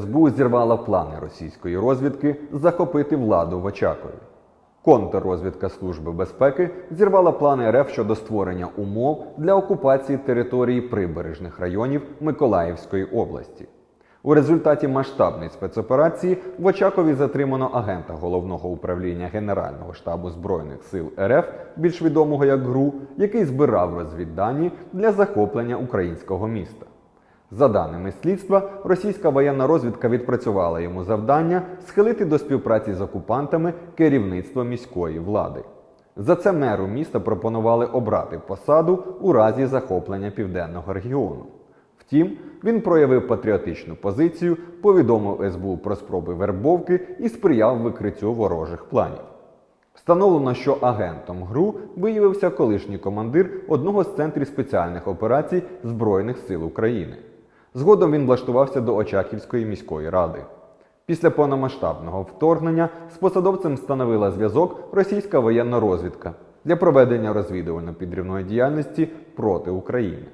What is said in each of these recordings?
СБУ зірвала плани російської розвідки захопити владу в Очакові. Контррозвідка Служби безпеки зірвала плани РФ щодо створення умов для окупації території прибережних районів Миколаївської області. У результаті масштабної спецоперації в Очакові затримано агента головного управління Генерального штабу Збройних сил РФ, більш відомого як ГРУ, який збирав розвіддані для захоплення українського міста. За даними слідства, російська воєнна розвідка відпрацювала йому завдання схилити до співпраці з окупантами керівництво міської влади. За це меру міста пропонували обрати посаду у разі захоплення південного регіону. Втім, він проявив патріотичну позицію, повідомив СБУ про спроби вербовки і сприяв викриттю ворожих планів. Встановлено, що агентом ГРУ виявився колишній командир одного з центрів спеціальних операцій Збройних сил України. Згодом він влаштувався до Очаківської міської ради. Після повномасштабного вторгнення з посадовцем встановила зв'язок російська воєнна розвідка для проведення розвідувально-підривної діяльності проти України.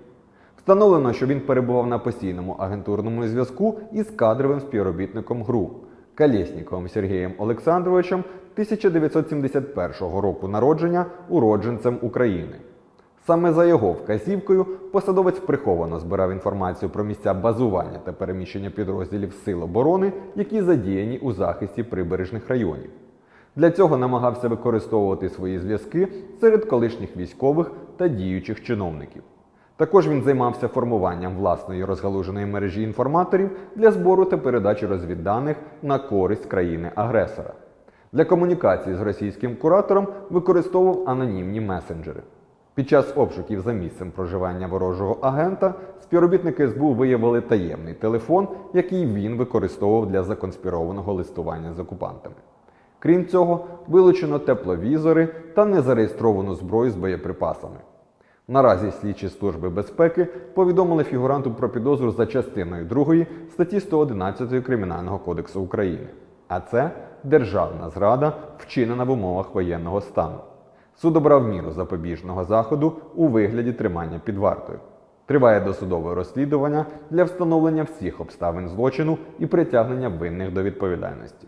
Встановлено, що він перебував на постійному агентурному зв'язку із кадровим співробітником ГРУ Калєсніковим Сергієм Олександровичем 1971 року народження, уродженцем України. Саме за його вказівкою посадовець приховано збирав інформацію про місця базування та переміщення підрозділів Сил оборони, які задіяні у захисті прибережних районів. Для цього намагався використовувати свої зв'язки серед колишніх військових та діючих чиновників. Також він займався формуванням власної розгалуженої мережі інформаторів для збору та передачі розвідданих на користь країни-агресора. Для комунікації з російським куратором використовував анонімні месенджери. Під час обшуків за місцем проживання ворожого агента співробітники СБУ виявили таємний телефон, який він використовував для законспірованого листування з окупантами. Крім цього, вилучено тепловізори та незареєстровану зброю з боєприпасами. Наразі слідчі служби безпеки повідомили фігуранту про підозру за частиною 2 статті 111 Кримінального кодексу України. А це державна зрада, вчинена в умовах воєнного стану. Суд обрав міру запобіжного заходу у вигляді тримання під вартою. Триває досудове розслідування для встановлення всіх обставин злочину і притягнення винних до відповідальності.